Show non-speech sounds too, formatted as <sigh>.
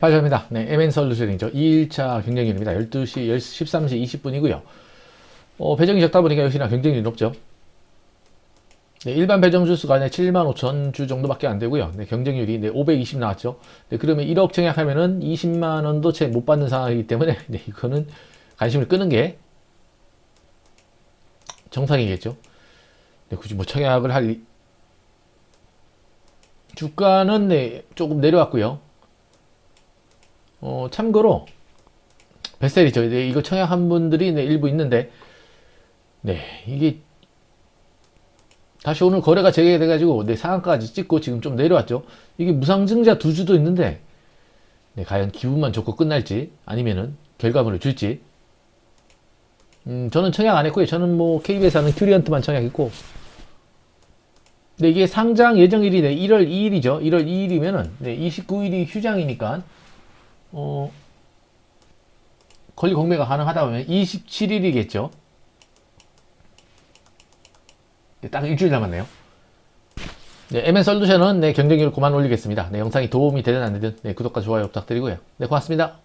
발표입니다. 네, MN 솔루션이죠. 2일차 경쟁률입니다. 12시, 10, 13시 20분이고요. 어, 배정이 적다 보니까 역시나 경쟁률이 높죠. 네, 일반 배정 주수가 네, 7만 5천 주 정도밖에 안 되고요. 네, 경쟁률이 네, 520 나왔죠. 네, 그러면 1억 청약하면은 20만 원도 채 못 받는 상황이기 때문에 <laughs> 네, 이거는 관심을 끄는 게 정상이겠죠. 네, 굳이 뭐 청약을 할 이- 주가는 네, 조금 내려왔고요. 어, 참고로 베셀이죠. 네, 이거 청약한 분들이 네, 일부 있는데 네, 이게 다시 오늘 거래가 재개돼가지고 네, 상한가까지 찍고 지금 좀 내려왔죠. 이게 무상증자 두 주도 있는데 네, 과연 기분만 좋고 끝날지 아니면은 결과물을 줄지 음, 저는 청약 안 했고요. 저는 뭐 KBS 하는 큐리언트만 청약했고 네, 이게 상장 예정일이 네, 1월 2일이죠. 1월 2일이면은 네, 29일이 휴장이니까 어, 권리 공매가 가능하다 보면 27일이겠죠. 네, 딱 일주일 남았네요. 네, MN 솔루션은 네, 경쟁률 그만 올리겠습니다. 네, 영상이 도움이 되든 안 되든 네, 구독과 좋아요 부탁드리고요. 네, 고맙습니다.